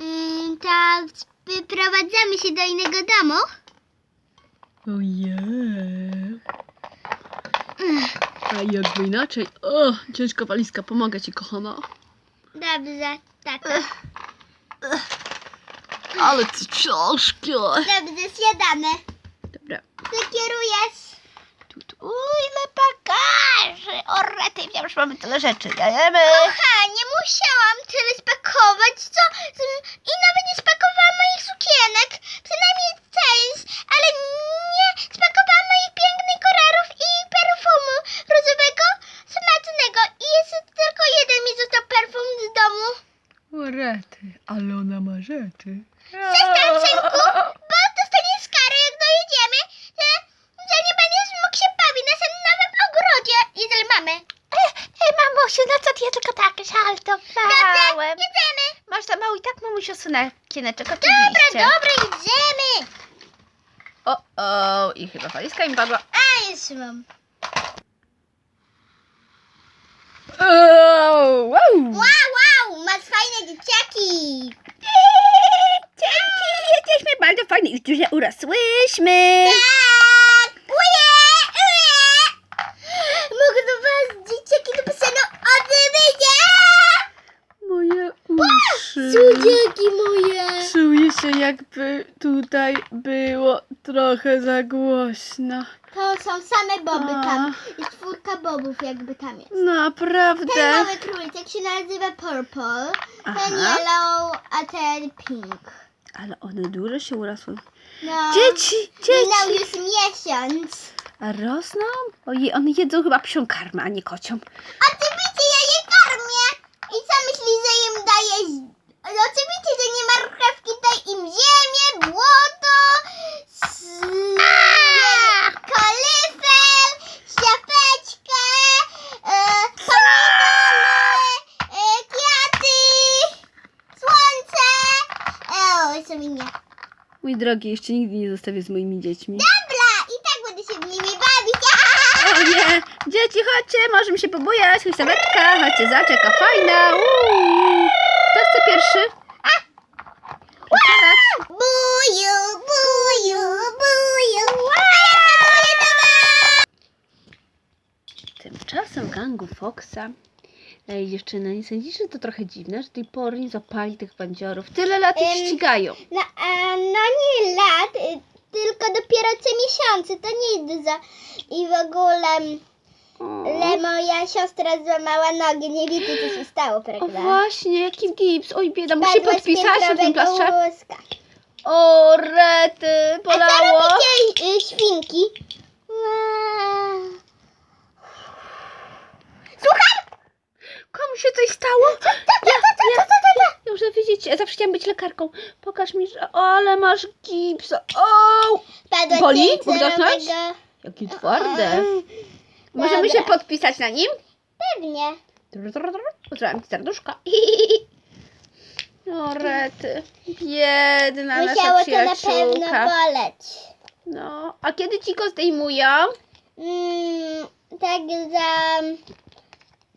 Mm, tak, wyprowadzamy się do innego domu. Ojej. A jakby inaczej. O, ciężka walizka, pomogę ci, kochana. Dobrze, tata. Ale ty ciężkie. Dobrze, zjadamy. Dobra. Ty kierujesz. Tu, tu. O, ile bagaży. O, rety, wiem, że mamy tyle rzeczy. Jajemy. Spakować, co? I nawet nie spakowałam moich sukienek. Przynajmniej część, ale nie spakowałam moich pięknych kolorów i perfumu różowego, smacznego. I jest tylko jeden mi został perfum z domu. O, rety, ale ona ma rzeczy. Przestań, synku, bo dostaniesz karę, jak dojedziemy, że, że nie będziesz mógł się bawić na naszym nowym ogrodzie, jeżeli mamy. Mamusiu, no co ty, ja tylko tak Dobrze, żartowałem. jedziemy. Masz za mało i tak, mamusiu, sunekieneczek, Dobra, oczywiście. dobra, jedziemy. O, o, i chyba walizka mi padła. A, jeszcze mam. O, wow. Wow, wow, masz fajne dzieciaki. Dzięki, jesteśmy bardzo fajni i duże urosłyśmy. Tak, uje, uje. Mogę do was dzieciaki do basenu odbyć. Moje Cudzieki moje. Czuję się jakby tutaj było trochę za głośno. To są same boby A. tam. Jest czwórka bobów jakby tam jest. Ten Naprawdę? mały króliczek się nazywa Purple, ten Aha. yellow, a ten pink. Ale one duże się urosły. No. Dzieci, Minął dzieci. już miesiąc. A rosną? Ojej, one jedzą chyba psią karmę, a nie kocią. Oczywiście co. Mój drogi, jeszcze nigdy nie zostawię z moimi dziećmi. Dobra, i tak będę się z nimi bawić. O nie! Dzieci, chodźcie, możemy się pobujać. Husawetka, chodźcie, zaczeka fajna. Uuu. Kto chce pierwszy? Otwierać. Buju, buju, buju. Tymczasem gangu Foxa. Ej, dziewczyny, nie sądzisz, że to trochę dziwne, że tej pory nie zapali tych bandziorów? Tyle lat ich Em, ścigają. No, a, no nie lat, y, tylko dopiero co miesiące, to nie jest dużo. I w ogóle, ale moja siostra złamała nogi, nie wiecie co się stało, O prawda? właśnie, jaki gips. Oj, bieda, musi Spadła z podpisać na tym piętrowego plastrze. O, rety, A co bolało. robicie y, świnki? Się coś stało? Co, co? Ja muszę wiedzieć, ja zawsze chciałam być lekarką. Pokaż mi, że... O, ale masz gips. O, Spadła z Boli? Mógł dotknąć? jakie twarde. Możemy Dobra. się podpisać na nim? Pewnie. Pozdrawiam serduszka. O, rety. Biedna Musiało nasza to na pewno przyjaciółka. boleć. No, a kiedy ci go zdejmują? Mm, tak za...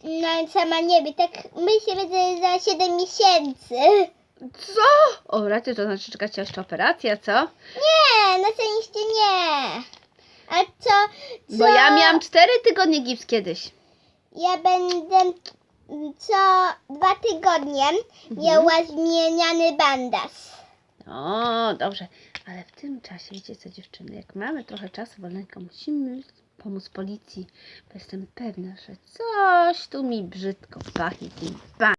No sama nie wiem, tak myślę, że za 7 miesięcy. Co? O, rety, to znaczy czekać jeszcze operacja, co? Nie, na szczęście nie. A co, co? Bo ja miałam cztery tygodnie gips kiedyś. Ja będę co dwa tygodnie Mhm. miała zmieniany bandaż. O, dobrze. Ale w tym czasie, wiecie co dziewczyny, jak mamy trochę czasu wolnego, musimy pomóc policji, bo jestem pewna, że coś tu mi brzydko pachnie tym